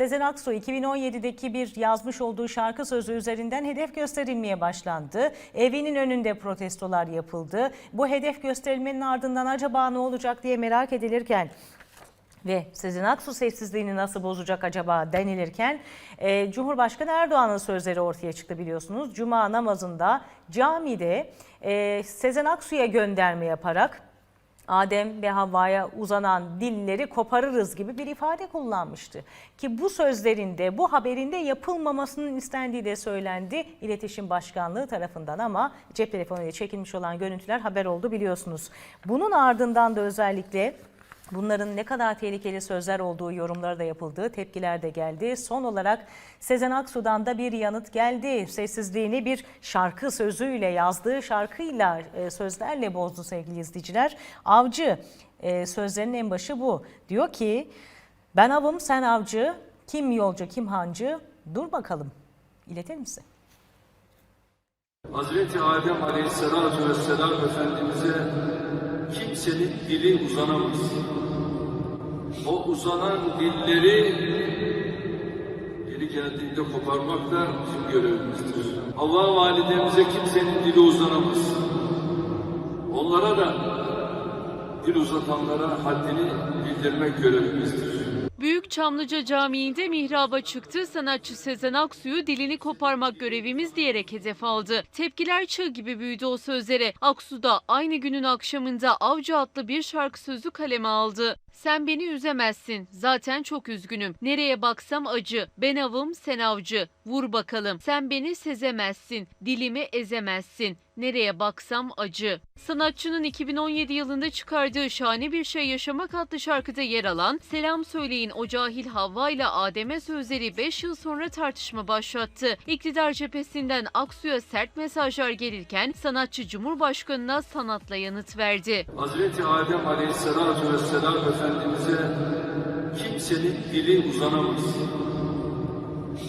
Sezen Aksu 2017'deki bir yazmış olduğu şarkı sözü üzerinden hedef gösterilmeye başlandı. Evinin önünde protestolar yapıldı. Bu hedef gösterilmenin ardından acaba ne olacak diye merak edilirken ve Sezen Aksu sessizliğini nasıl bozacak acaba denilirken e, Cumhurbaşkanı Erdoğan'ın sözleri ortaya çıktı biliyorsunuz. Cuma namazında camide e, Sezen Aksu'ya gönderme yaparak Adem ve Havva'ya uzanan dilleri koparırız gibi bir ifade kullanmıştı. Ki bu sözlerinde, bu haberinde yapılmamasının istendiği de söylendi İletişim Başkanlığı tarafından ama cep telefonuyla çekilmiş olan görüntüler haber oldu biliyorsunuz. Bunun ardından da özellikle Bunların ne kadar tehlikeli sözler olduğu yorumları da yapıldı, tepkiler de geldi. Son olarak Sezen Aksu'dan da bir yanıt geldi. Sessizliğini bir şarkı sözüyle yazdığı şarkıyla e, sözlerle bozdu sevgili izleyiciler. Avcı e, sözlerinin en başı bu. Diyor ki ben avım sen avcı, kim yolcu kim hancı dur bakalım. İletir misin? Hazreti Adem Aleyhisselatü Vesselam Efendimiz'e kimsenin dili uzanamaz. O uzanan dilleri dili geldiğinde koparmak da bizim görevimizdir. Allah validemize kimsenin dili uzanamaz. Onlara da dil uzatanlara haddini bildirmek görevimizdir. Çamlıca Camii'nde mihraba çıktı. Sanatçı Sezen Aksu'yu dilini koparmak görevimiz diyerek hedef aldı. Tepkiler çığ gibi büyüdü o sözlere. Aksu da aynı günün akşamında Avcı adlı bir şarkı sözü kaleme aldı. Sen beni üzemezsin. Zaten çok üzgünüm. Nereye baksam acı. Ben avım sen avcı. Vur bakalım. Sen beni sezemezsin. Dilimi ezemezsin. Nereye baksam acı. Sanatçının 2017 yılında çıkardığı Şahane Bir Şey Yaşamak adlı şarkıda yer alan Selam Söyleyin o cahil Havva ile Adem'e sözleri 5 yıl sonra tartışma başlattı. İktidar cephesinden Aksu'ya sert mesajlar gelirken sanatçı Cumhurbaşkanı'na sanatla yanıt verdi. Hazreti Adem Aleyhisselatü Vesselam Efendimiz'e kimsenin dili uzanamaz.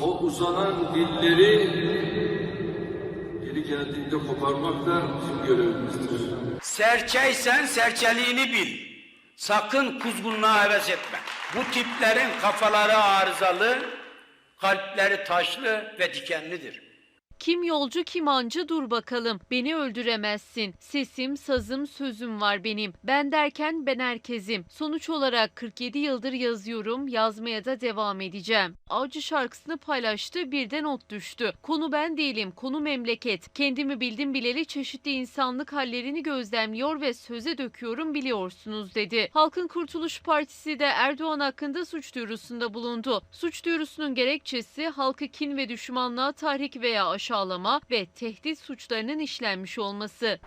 O uzanan dilleri geldiğinde koparmak da bizim görevimizdir. Serçeysen serçeliğini bil. Sakın kuzgunluğa heves etme. Bu tiplerin kafaları arızalı, kalpleri taşlı ve dikenlidir. Kim yolcu kim ancı dur bakalım. Beni öldüremezsin. Sesim, sazım, sözüm var benim. Ben derken ben herkesim. Sonuç olarak 47 yıldır yazıyorum. Yazmaya da devam edeceğim. Avcı şarkısını paylaştı. Bir de not düştü. Konu ben değilim. Konu memleket. Kendimi bildim bileli çeşitli insanlık hallerini gözlemliyor ve söze döküyorum biliyorsunuz dedi. Halkın Kurtuluş Partisi de Erdoğan hakkında suç duyurusunda bulundu. Suç duyurusunun gerekçesi halkı kin ve düşmanlığa tahrik veya aşağılama ve tehdit suçlarının işlenmiş olması.